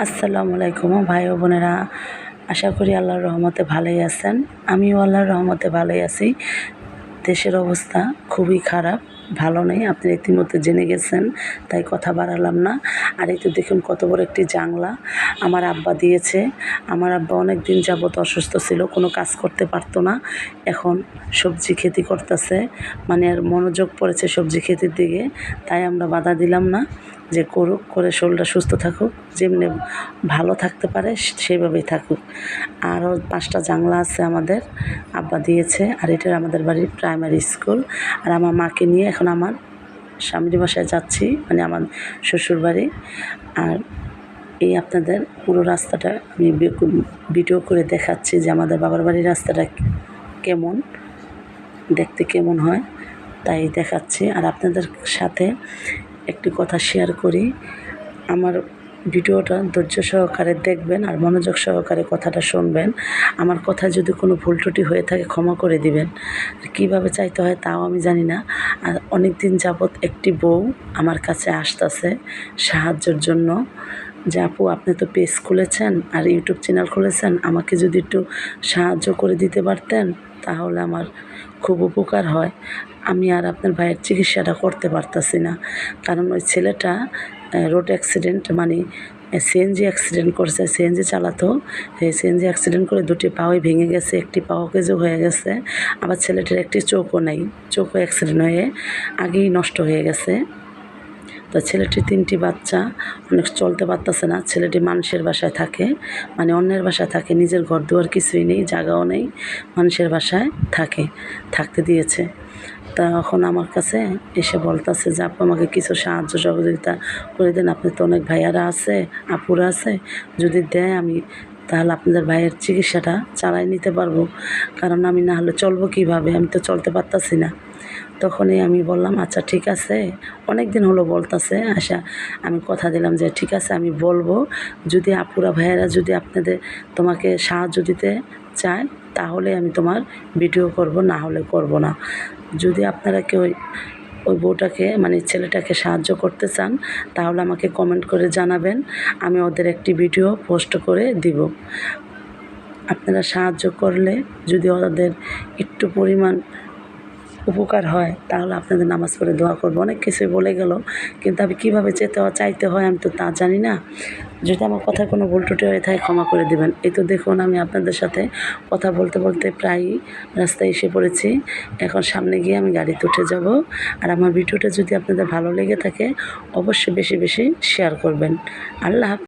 আসসালামু আলাইকুম ভাই ও বোনেরা। আশা করি আল্লাহর রহমতে ভালোই আছেন। আমিও আল্লাহর রহমতে ভালোই আছি। দেশের অবস্থা খুবই খারাপ। ভালো নেই, আপনি ইতিমধ্যে জেনে গেছেন, তাই কথা বাড়ালাম না। আর এই তো দেখুন কত বড় একটি জাংলা। আমার আব্বা দিয়েছে। আমার আব্বা অনেক দিন যাবত অসুস্থ ছিল, কোনো কাজ করতে পারতো না। এখন সবজি খেতি করতেছে। মানে আর মনোযোগ পড়েছে সবজি খেতির দিকে, তাই আমরা বাধা দিলাম না যে করুক, করে শরীরটা সুস্থ থাকুক, যেমনি ভালো থাকতে পারে সেইভাবেই থাকুক। আরও পাঁচটা জানলা আছে আমাদের, আব্বা দিয়েছে। আর এটা আমাদের বাড়ির প্রাইমারি স্কুল আর আমার মাকে নিয়ে আমার স্বামীর বাসায় যাচ্ছি মানে আমার শ্বশুরবাড়ি। আর এই আপনাদের পুরো রাস্তাটা আমি ভিডিও করে দেখাচ্ছি যে আমাদের বাবার বাড়ির রাস্তাটা কেমন, দেখতে কেমন হয়, তাই দেখাচ্ছি। আর আপনাদের সাথে একটি কথা শেয়ার করি, আমার ভিডিওটা ধৈর্য সহকারে দেখবেন আর মনোযোগ সহকারে কথাটা শুনবেন। আমার কথা যদি কোনো ভুল ত্রুটি হয়ে থাকে ক্ষমা করে দিবেন। কীভাবে চাইতে হয় তাও আমি জানি না। আর অনেক দিন যাবৎ একটি বউ আমার কাছে আসতেছে সাহায্যের জন্য। যে, আপু, আপনি তো পেজ খুলেছেন আর ইউটিউব চ্যানেল খুলেছেন, আমাকে যদি একটু সাহায্য করে দিতে পারতেন তাহলে আমার খুব উপকার হয়। আমি আর আপনার ভাইয়ের চিকিৎসাটা করতে পারতাছি না। কারণ ওই ছেলেটা রোড অ্যাক্সিডেন্ট মানে সিএনজি অ্যাক্সিডেন্ট করছে সিএনজি চালাতো। এই সিএনজি অ্যাক্সিডেন্ট করে দুটি পাওই ভেঙে গেছে, একটি পাও কেজো হয়ে গেছে। আবার ছেলেটির একটি চোখও নেই, চোখও অ্যাক্সিডেন্ট হয়ে আগেই নষ্ট হয়ে গেছে। তো ছেলেটির তিনটি বাচ্চা, অনেক চলতে পারতেছে না। ছেলেটি মানুষের বাসায় থাকে মানে অন্যের বাসায় থাকে। নিজের ঘর দুয়ার কিছুই নেই, জায়গাও নেই, মানুষের বাসায় থাকে, থাকতে দিয়েছে। তখন আমার কাছে এসে বলতেছে যে, আপু, আমাকে কিছু সাহায্য সহযোগিতা করে দেন। আপনি তো অনেক ভাইয়ারা আছে, আপুরা আছে। যদি দেয় আমি তাহলে আপনাদের ভাইয়ের চিকিৎসাটা চালাই নিতে পারব। কারণ আমি না হলে চলবো কীভাবে? আমি তো চলতে পারতাছি না। তখনই আমি বললাম আচ্ছা ঠিক আছে। অনেক দিন হলো বলতাছে আশা আমি কথা দিলাম যে, ঠিক আছে, আমি বলব। যদি আপুরা ভাইয়েরা যদি আপনাদের তোমাকে সাহায্য দিতে চায় তাহলে আমি তোমার ভিডিও করব, না হলে করব না। যদি আপনারা কেউ ওই বউটাকে মানে ছেলেটাকে সাহায্য করতে চান, তাহলে আমাকে কমেন্ট করে জানাবেন, আমি ওদের একটি ভিডিও পোস্ট করে দিব। আপনারা সাহায্য করলে যদি ওদের একটু পরিমাণ উপকার হয়, তাহলে আপনাদের নামাজ পড়ে দোয়া করব। অনেক কিছুই বলে গেল, কিন্তু আমি কীভাবে যেতে চাইতে হয় আমি তো তা জানি না। যদি আমার কথা কোনো ভুল হয় হয়ে থাকে, ক্ষমা করে দেবেন। এই তো দেখুন, আমি আপনাদের সাথে কথা বলতে বলতে প্রায় রাস্তায় এসে পড়েছি। এখন সামনে গিয়ে আমি গাড়িতে উঠে যাব। আর আমার ভিডিওটা যদি আপনাদের ভালো লেগে থাকে, অবশ্যই বেশি বেশি শেয়ার করবেন। আল্লাহ।